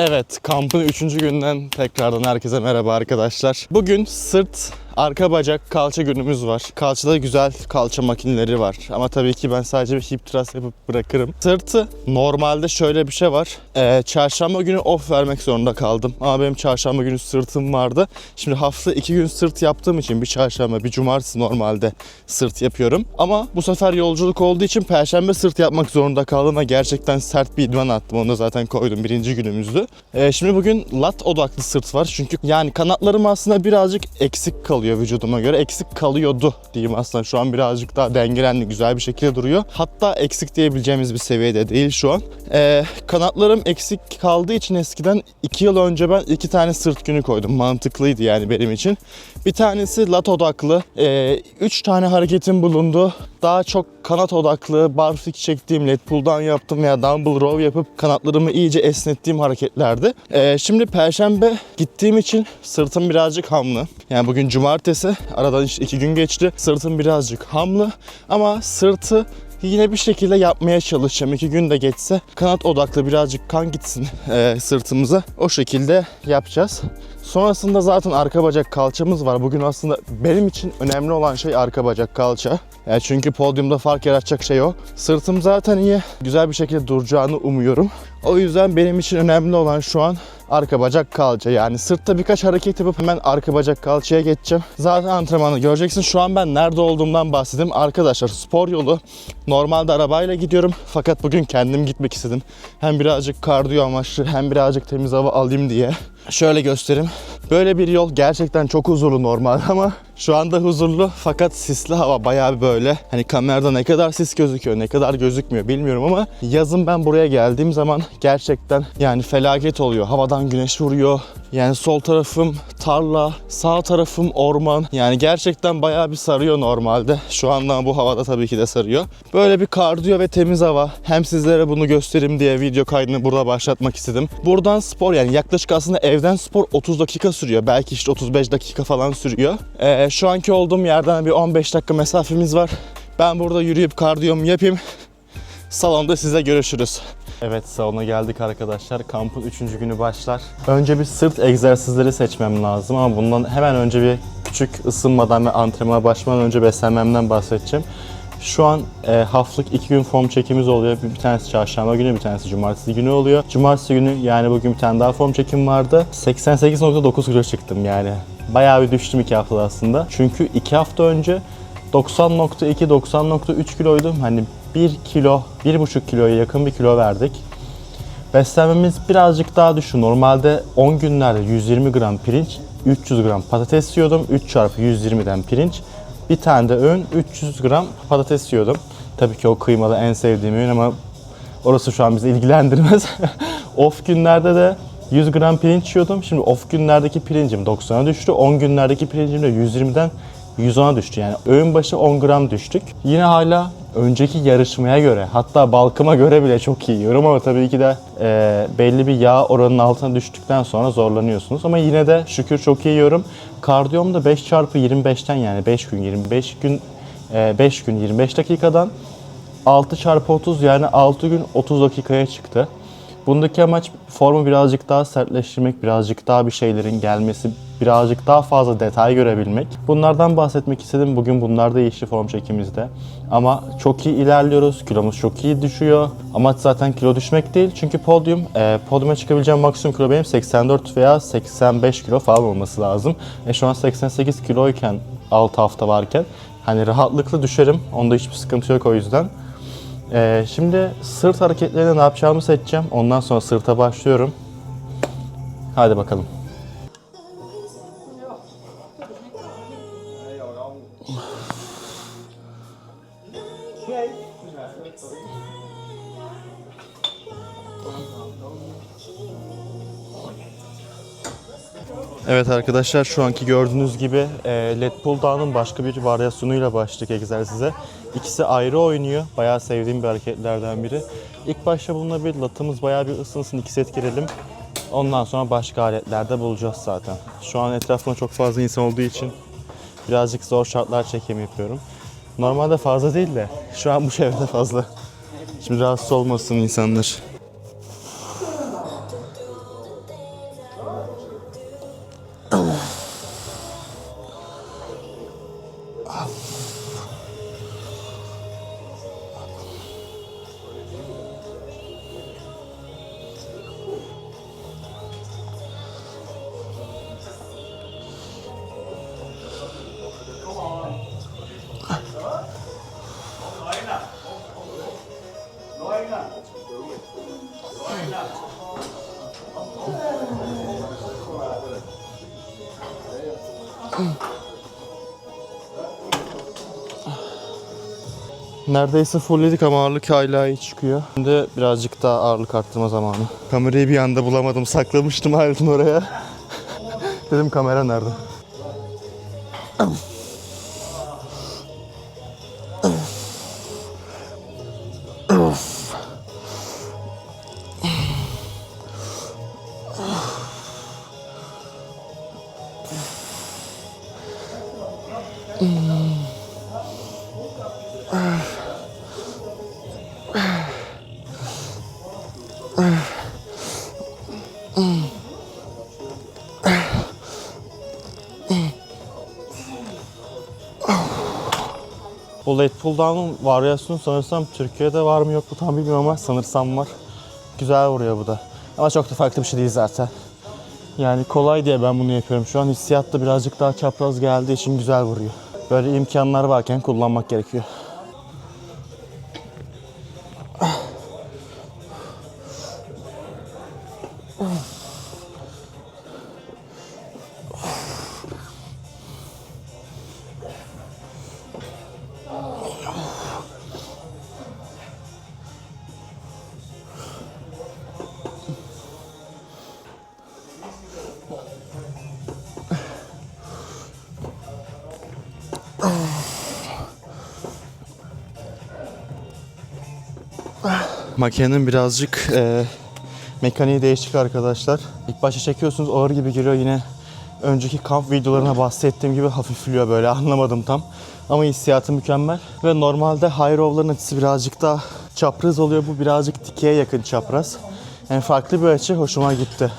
Evet, kampın 3. günden tekrardan herkese merhaba arkadaşlar. Bugün sırt, arka bacak, kalça günümüz var. Kalçada güzel kalça makineleri var. Ama tabii ki ben sadece bir hip thrust yapıp bırakırım. Sırtı normalde şöyle bir şey var. Ee, çarşamba günü off vermek zorunda kaldım. Ama benim çarşamba günü sırtım vardı. Şimdi hafta 2 gün sırt yaptığım için bir çarşamba, bir cumartesi normalde sırt yapıyorum. Ama bu sefer yolculuk olduğu için perşembe sırt yapmak zorunda kaldım ve gerçekten sert bir idman attım. Onu da zaten koydum birinci günümüzdü. Ee, şimdi bugün lat odaklı sırt var. Çünkü yani kanatlarım aslında birazcık eksik kalıyor vücuduma göre. Eksik kalıyordu diyeyim aslında. Şu an birazcık daha dengelendi, güzel bir şekilde duruyor. Hatta eksik diyebileceğimiz bir seviyede değil şu an. Ee, kanatlarım eksik kaldığı için eskiden 2 yıl önce ben iki tane sırt günü koydum. Mantıklıydı yani benim için. Bir tanesi lat odaklı. 3 tane hareketim bulundu. Daha çok kanat odaklı, barfik çektiğim, lat pull'dan yaptım veya dumbbell row yapıp kanatlarımı iyice esnettiğim hareketlerdi. Ee, şimdi perşembe gittiğim için sırtım birazcık hamlı. Yani bugün cumartesi, aradan işte iki gün geçti. Sırtım birazcık hamlı ama sırtı Yine bir şekilde yapmaya çalışacağım. İki gün de geçse kanat odaklı birazcık kan gitsin e, sırtımıza. O şekilde yapacağız. Sonrasında zaten arka bacak kalçamız var. Bugün aslında benim için önemli olan şey arka bacak kalça. Yani çünkü podyumda fark yaratacak şey o. Sırtım zaten iyi. Güzel bir şekilde duracağını umuyorum. O yüzden benim için önemli olan şu an arka bacak kalça. Yani sırtta birkaç hareket yapıp hemen arka bacak kalçaya geçeceğim. Zaten antrenmanı göreceksin. Şu an ben nerede olduğumdan bahsedeyim. Arkadaşlar spor yolu. Normalde arabayla gidiyorum. Fakat bugün kendim gitmek istedim. Hem birazcık kardiyo amaçlı hem birazcık temiz hava alayım diye. Şöyle göstereyim. Böyle bir yol gerçekten çok huzurlu normalde ama şu anda huzurlu fakat sisli hava bayağı bir böyle. Hani kamerada ne kadar sis gözüküyor, ne kadar gözükmüyor bilmiyorum ama yazın ben buraya geldiğim zaman gerçekten yani felaket oluyor. Havadan güneş vuruyor. Yani sol tarafım tarla, sağ tarafım orman. Yani gerçekten bayağı bir sarıyor normalde. Şu anda bu havada tabii ki de sarıyor. Böyle bir kardiyo ve temiz hava. Hem sizlere bunu göstereyim diye video kaydını burada başlatmak istedim. Buradan spor yani yaklaşık aslında evden spor 30 dakika sürüyor. Belki işte 35 dakika falan sürüyor. Ee, şu anki olduğum yerden bir 15 dakika mesafemiz var. Ben burada yürüyüp kardiyomu yapayım. Salonda size görüşürüz. Evet salona geldik arkadaşlar. Kampın 3. günü başlar. Önce bir sırt egzersizleri seçmem lazım ama bundan hemen önce bir küçük ısınmadan ve antrenmana başlamadan önce beslenmemden bahsedeceğim. Şu an e, haftalık iki gün form çekimimiz oluyor. Bir, bir tanesi çarşamba günü, bir tanesi cumartesi günü oluyor. Cumartesi günü yani bugün bir tane daha form çekim vardı. 88.9 kilo çıktım yani. Bayağı bir düştüm iki haftada aslında. Çünkü iki hafta önce 90.2, 90.3 kiloydum. Hani 1 kilo, 1,5 kiloya yakın bir kilo verdik. Beslenmemiz birazcık daha düşün. Normalde 10 günlerde 120 gram pirinç, 300 gram patates yiyordum. 3 çarpı 120'den pirinç. Bir tane de öğün 300 gram patates yiyordum. Tabii ki o kıymalı en sevdiğim öğün ama orası şu an bizi ilgilendirmez. off günlerde de 100 gram pirinç yiyordum. Şimdi off günlerdeki pirincim 90'a düştü. 10 günlerdeki pirincim de 120'den 110'a düştü. Yani öğün başı 10 gram düştük. Yine hala önceki yarışmaya göre hatta balkıma göre bile çok iyi yiyorum ama tabii ki de e, belli bir yağ oranının altına düştükten sonra zorlanıyorsunuz. Ama yine de şükür çok iyi yiyorum. Kardiyom da 5 çarpı 25'ten yani 5 gün 25 gün e, 5 gün 25 dakikadan 6 çarpı 30 yani 6 gün 30 dakikaya çıktı. Bundaki amaç formu birazcık daha sertleştirmek, birazcık daha bir şeylerin gelmesi, birazcık daha fazla detay görebilmek. Bunlardan bahsetmek istedim. Bugün bunlar da değişti form çekimizde. Ama çok iyi ilerliyoruz. Kilomuz çok iyi düşüyor. Amaç zaten kilo düşmek değil. Çünkü podyum, e, podyuma çıkabileceğim maksimum kilo benim 84 veya 85 kilo falan olması lazım. E şu an 88 kiloyken 6 hafta varken hani rahatlıkla düşerim. Onda hiçbir sıkıntı yok o yüzden. Ee, şimdi sırt hareketlerinde ne yapacağımı seçeceğim. Ondan sonra sırta başlıyorum. Hadi bakalım. Evet arkadaşlar şu anki gördüğünüz gibi e, led pull down'ın başka bir varyasyonuyla başladık egzersize. İkisi ayrı oynuyor. Bayağı sevdiğim bir hareketlerden biri. İlk başta bununla bir latımız bayağı bir ısınsın, iki set girelim. Ondan sonra başka aletlerde bulacağız zaten. Şu an etrafımda çok fazla insan olduğu için birazcık zor şartlar çekim yapıyorum. Normalde fazla değil de şu an bu çevrede fazla. Şimdi rahatsız olmasın insanlar. Neredeyse fullledik ama ağırlık hala iyi çıkıyor. Şimdi birazcık daha ağırlık arttırma zamanı. Kamerayı bir anda bulamadım. Saklamıştım aletin oraya. Dedim kamera nerede? Bu late pull down'un varyasyonu sanırsam Türkiye'de var mı yok mu tam bilmiyorum ama sanırsam var. Güzel vuruyor bu da. Ama çok da farklı bir şey değil zaten. Yani kolay diye ben bunu yapıyorum. Şu an hissiyat da birazcık daha çapraz geldiği için güzel vuruyor. Böyle imkanlar varken kullanmak gerekiyor. Makinenin birazcık e, mekaniği değişik arkadaşlar. İlk başta çekiyorsunuz ağır gibi geliyor yine önceki kamp videolarına bahsettiğim gibi hafifliyor böyle anlamadım tam. Ama hissiyatı mükemmel. Ve normalde high row'ların açısı birazcık daha çapraz oluyor. Bu birazcık dikeye yakın çapraz. Yani farklı bir açı hoşuma gitti.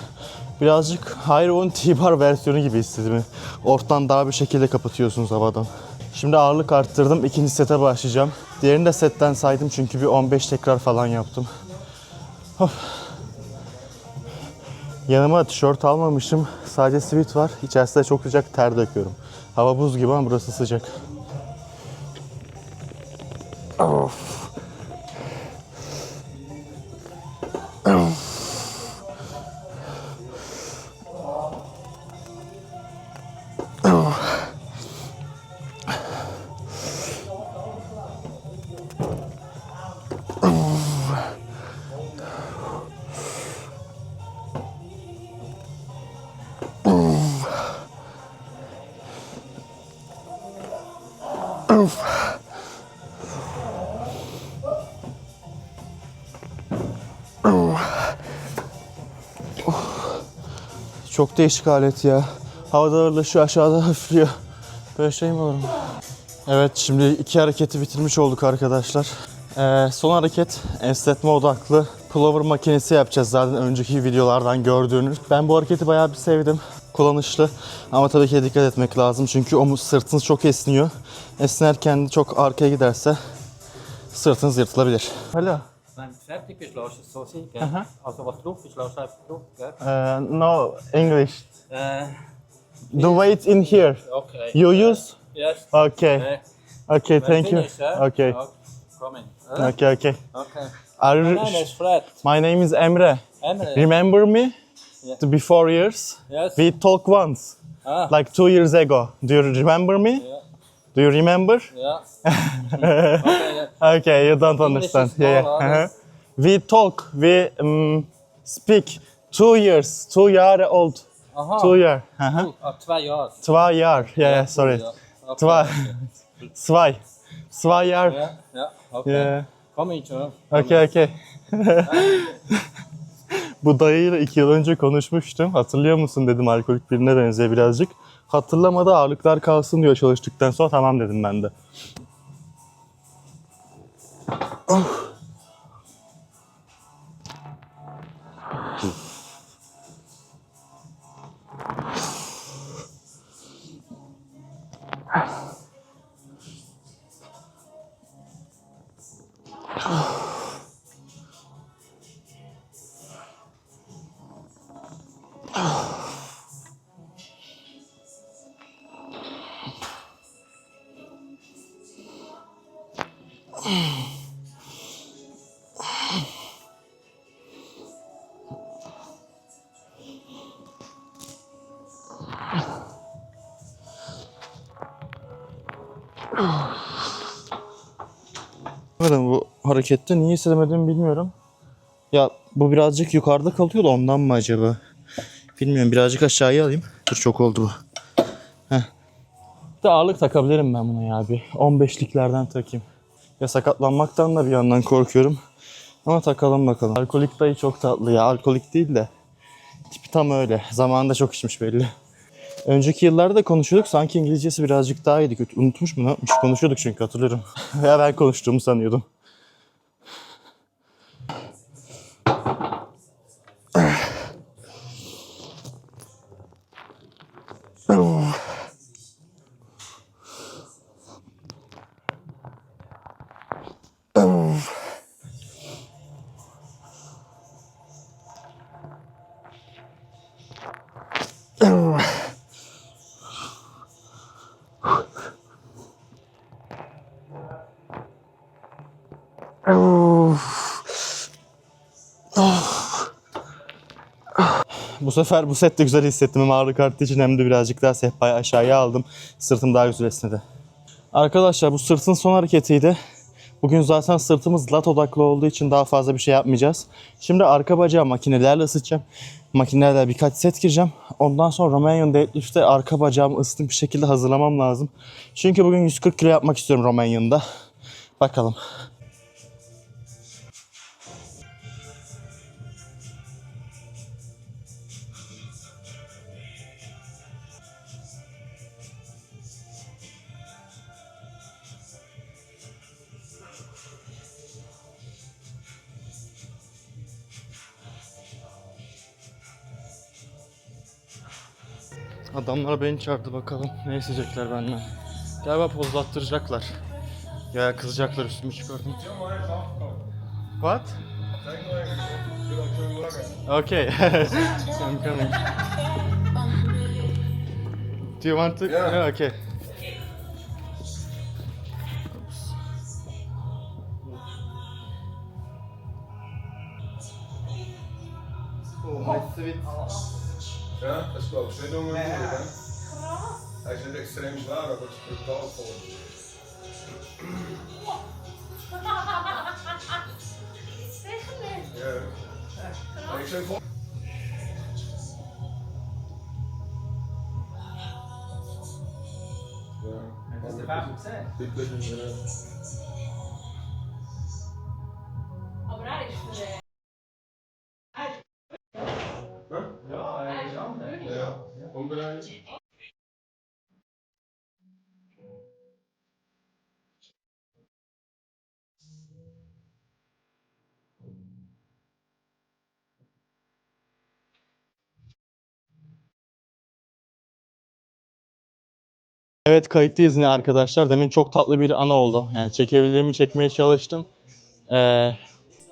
Birazcık high row'un T-bar versiyonu gibi istedim. Ortadan daha bir şekilde kapatıyorsunuz havadan. Şimdi ağırlık arttırdım. İkinci sete başlayacağım. Diğerini de setten saydım çünkü bir 15 tekrar falan yaptım. Of. Yanıma tişört almamışım. Sadece sweat var. İçerisinde çok sıcak ter döküyorum. Hava buz gibi ama burası sıcak. Of. Çok değişik alet ya. Havada ağırlaşıyor, aşağıda hafifliyor. Böyle şey mi olur? Evet, şimdi iki hareketi bitirmiş olduk arkadaşlar. Ee, son hareket esnetme odaklı pullover makinesi yapacağız zaten önceki videolardan gördüğünüz. Ben bu hareketi bayağı bir sevdim. Kullanışlı ama tabii ki dikkat etmek lazım çünkü omuz sırtınız çok esniyor. Esnerken çok arkaya giderse sırtınız yırtılabilir. Alo. Nein, fertig es so sein, gell? Also was drauf ist, lass einfach drauf, gell? Uh, no English. Äh, The weight in here. okay. You use? Yes. Okay. Okay, when thank you. finish, eh? Okay. Come in. Äh? Okay, okay. Okay. Are My you, name is Fred. my name is Emre. Emily. Remember me? Yeah. The before years? Yes. We talked once, Ah, like two years ago. Do you remember me? yeah. Do you remember? Yeah. okay, yeah. Okay, you don't understand. Yeah, yeah. huh? Uh-huh. We talk, we um, speak two years, two year old, Aha. two year. Uh-huh. Two, ah, zwei Jahre. Zwei Jahr. Yeah, yeah, two, sorry. ja. Okay, Zwei. okay. Zwei. Zwei Jahr. Ja, ja, okay. Yeah. Come in, Joe. Okey okey. Bu dayıyla iki yıl önce konuşmuştum. Hatırlıyor musun dedim alkolik birine benziyor birazcık. Hatırlamadı ağırlıklar kalsın diyor çalıştıktan sonra tamam dedim ben de. Bakın bu harekette niye hissedemediğimi bilmiyorum. Ya bu birazcık yukarıda kalıyor da ondan mı acaba? Bilmiyorum birazcık aşağıya alayım. Dur çok oldu bu. Heh. Bir ağırlık takabilirim ben buna ya bir. 15'liklerden takayım. Ya sakatlanmaktan da bir yandan korkuyorum. Ama takalım bakalım. Alkolik dayı çok tatlı ya. Alkolik değil de. Tipi tam öyle. Zamanında çok içmiş belli. Önceki yıllarda konuşuyorduk. Sanki İngilizcesi birazcık daha iyiydi. Unutmuş mu ne yapmış? Konuşuyorduk çünkü hatırlıyorum. Veya ben konuştuğumu sanıyordum. Bu sefer bu sette güzel hissettim. Hem ağırlık arttığı için hem de birazcık daha sehpayı aşağıya aldım. Sırtım daha güzel esnedi. Arkadaşlar bu sırtın son hareketiydi. Bugün zaten sırtımız lat odaklı olduğu için daha fazla bir şey yapmayacağız. Şimdi arka bacağı makinelerle ısıtacağım. Makinelerle birkaç set gireceğim. Ondan sonra Romanian deadlift'te arka bacağımı ısıtım bir şekilde hazırlamam lazım. Çünkü bugün 140 kilo yapmak istiyorum Romanian'da. Bakalım. Adamlar beni çağırdı bakalım. Ne isteyecekler benden. Galiba pozlattıracaklar. Ya kızacaklar üstümü çıkardım. What? Okay. I'm coming. Do you want to? Yeah. Okay. Oh, my sweet. Ja, dat wel Ze doen het moeilijk, hè? Hij is extreem zwaar, dat is brutaal voor. Ja. Ik zeg vol. Ja. Dat is de waar moet. Dit kunnen we. Evet kayıttayız yine arkadaşlar. Demin çok tatlı bir ana oldu. Yani çekebildiğimi çekmeye çalıştım. Ee,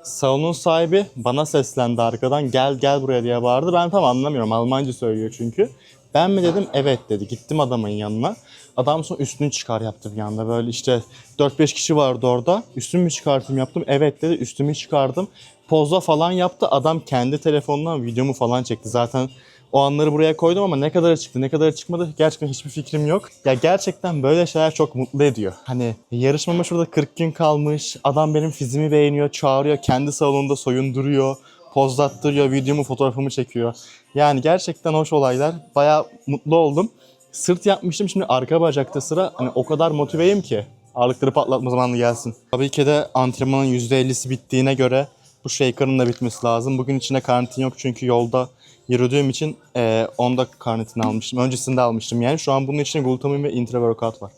salonun sahibi bana seslendi arkadan. Gel gel buraya diye bağırdı. Ben tam anlamıyorum. Almanca söylüyor çünkü. Ben mi dedim? Evet dedi. Gittim adamın yanına. Adam sonra üstünü çıkar yaptı bir anda. Böyle işte 4-5 kişi vardı orada. Üstümü çıkartayım yaptım. Evet dedi. Üstümü çıkardım. Pozla falan yaptı. Adam kendi telefonundan videomu falan çekti. Zaten o anları buraya koydum ama ne kadar çıktı ne kadar çıkmadı gerçekten hiçbir fikrim yok. Ya gerçekten böyle şeyler çok mutlu ediyor. Hani yarışmama şurada 40 gün kalmış. Adam benim fizimi beğeniyor, çağırıyor, kendi salonunda soyunduruyor, pozlattırıyor, videomu, fotoğrafımı çekiyor. Yani gerçekten hoş olaylar. Bayağı mutlu oldum. Sırt yapmıştım şimdi arka bacakta sıra. Hani o kadar motiveyim ki ağırlıkları patlatma zamanı gelsin. Tabii ki de antrenmanın %50'si bittiğine göre bu shaker'ın da bitmesi lazım. Bugün içinde karantin yok çünkü yolda yürüdüğüm için eee onda karnitini almıştım. Öncesinde almıştım yani. Şu an bunun için glutamin ve intra-workout var.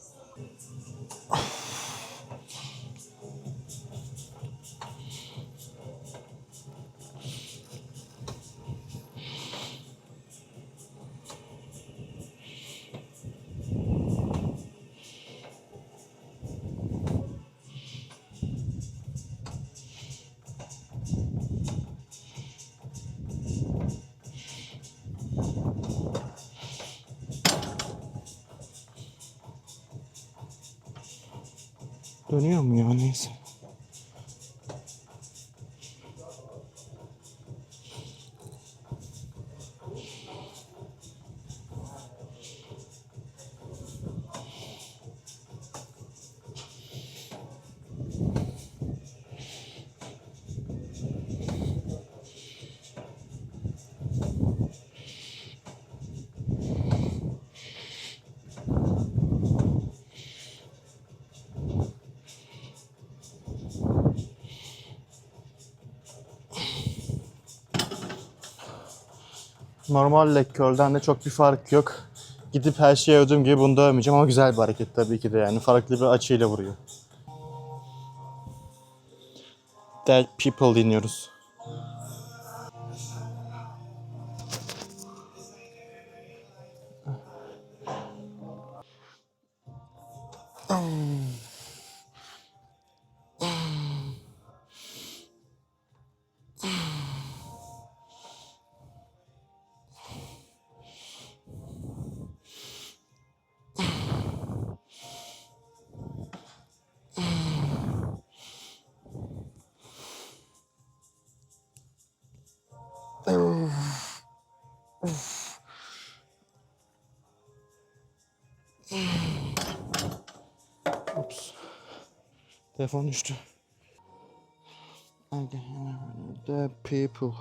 Dönüyor mu ya neyse. Normal leg curl'den de çok bir fark yok. Gidip her şeyi övdüğüm gibi bunu da ama güzel bir hareket tabii ki de yani. Farklı bir açıyla vuruyor. Dead People dinliyoruz. Telefon düştü. The people.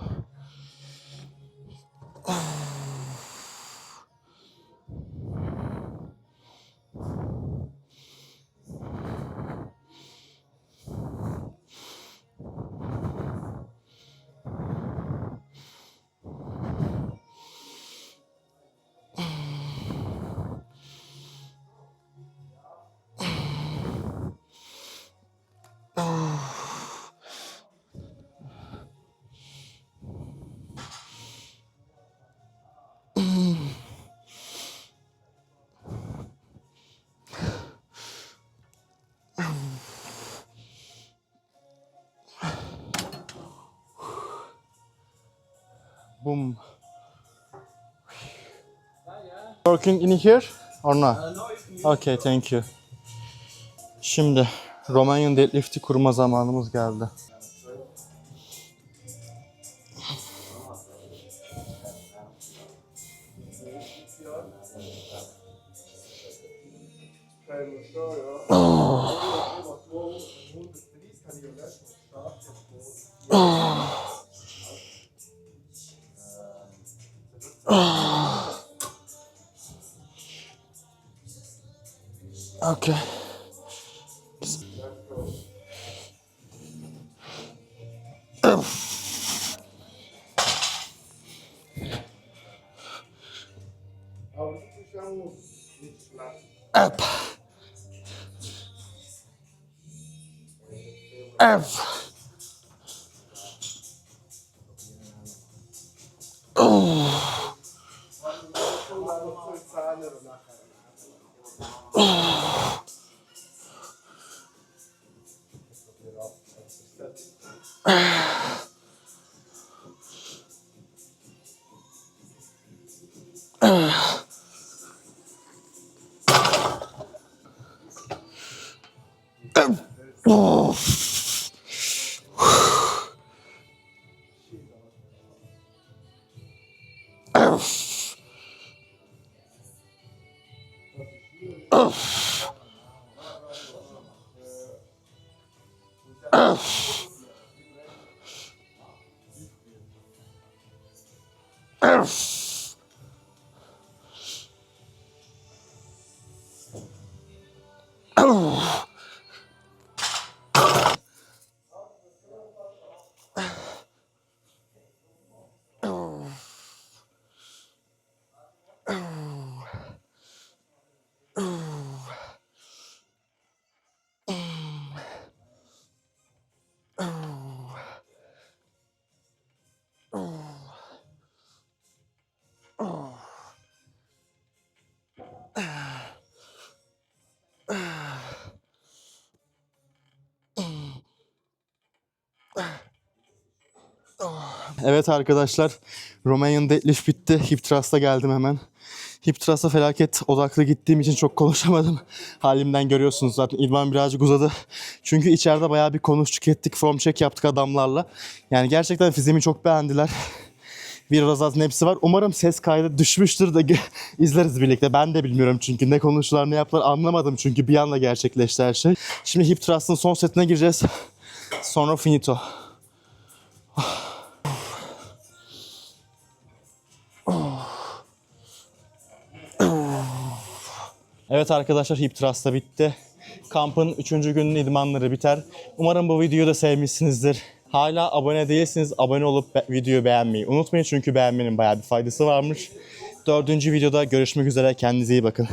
Boom. Working in here or not? Okay, thank you. Şimdi Romanian deadlift'i kurma zamanımız geldi. F. Oh. Oh. Oh. Evet arkadaşlar, Romanian deadlift bitti. Hip thrust'a geldim hemen. Hip thrust'a felaket odaklı gittiğim için çok konuşamadım. Halimden görüyorsunuz zaten. İlvan birazcık uzadı. Çünkü içeride bayağı bir konuştuk ettik. Form check yaptık adamlarla. Yani gerçekten fiziğimi çok beğendiler. Biraz zaten hepsi var. Umarım ses kaydı düşmüştür de izleriz birlikte. Ben de bilmiyorum çünkü ne konuştular ne yaptılar anlamadım çünkü bir anda gerçekleşti her şey. Şimdi hip thrust'ın son setine gireceğiz. Sonra finito. Evet arkadaşlar Hip Trust da bitti. Kampın 3. günün idmanları biter. Umarım bu videoyu da sevmişsinizdir. Hala abone değilsiniz. Abone olup be- videoyu beğenmeyi unutmayın çünkü beğenmenin bayağı bir faydası varmış. Dördüncü videoda görüşmek üzere. Kendinize iyi bakın.